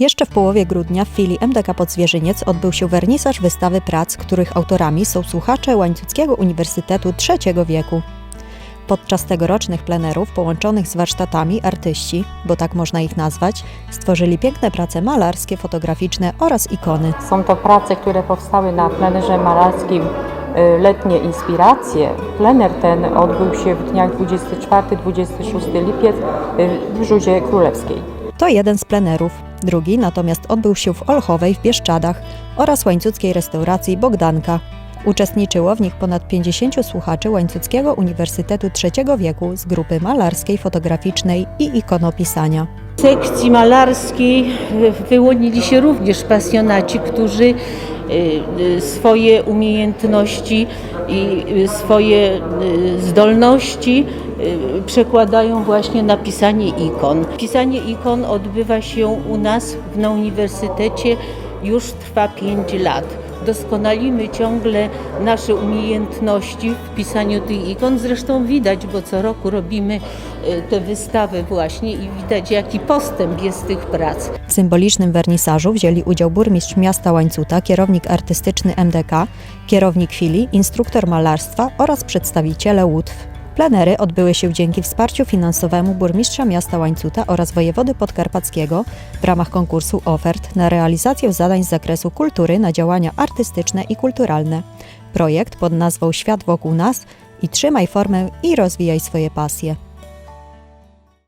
Jeszcze w połowie grudnia w filii MDK Podzwierzyniec odbył się wernisaż wystawy prac, których autorami są słuchacze Łańcuckiego Uniwersytetu III wieku. Podczas tegorocznych plenerów połączonych z warsztatami artyści, bo tak można ich nazwać, stworzyli piękne prace malarskie, fotograficzne oraz ikony. Są to prace, które powstały na plenerze malarskim y, Letnie Inspiracje. Plener ten odbył się w dniach 24-26 lipiec y, w Żuzie Królewskiej. To jeden z plenerów. Drugi natomiast odbył się w Olchowej w Bieszczadach oraz łańcuckiej restauracji Bogdanka. Uczestniczyło w nich ponad 50 słuchaczy Łańcuckiego Uniwersytetu III wieku z grupy malarskiej, fotograficznej i ikonopisania. Sekcji malarskiej e, wyłonili się również pasjonaci, którzy e, e, swoje umiejętności i swoje zdolności przekładają właśnie na pisanie ikon. Pisanie ikon odbywa się u nas na uniwersytecie już trwa 5 lat. Doskonalimy ciągle nasze umiejętności w pisaniu tych ikon. Zresztą widać, bo co roku robimy e, te wystawy właśnie i widać jaki postęp jest tych prac. W symbolicznym wernisażu wzięli udział burmistrz miasta Łańcuta, kierownik artystyczny MDK, kierownik filii, instruktor malarstwa oraz przedstawiciele łódw. Plenery odbyły się dzięki wsparciu finansowemu burmistrza miasta Łańcuta oraz wojewody podkarpackiego w ramach konkursu ofert na realizację zadań z zakresu kultury na działania artystyczne i kulturalne. Projekt pod nazwą Świat wokół nas i trzymaj formę i rozwijaj swoje pasje.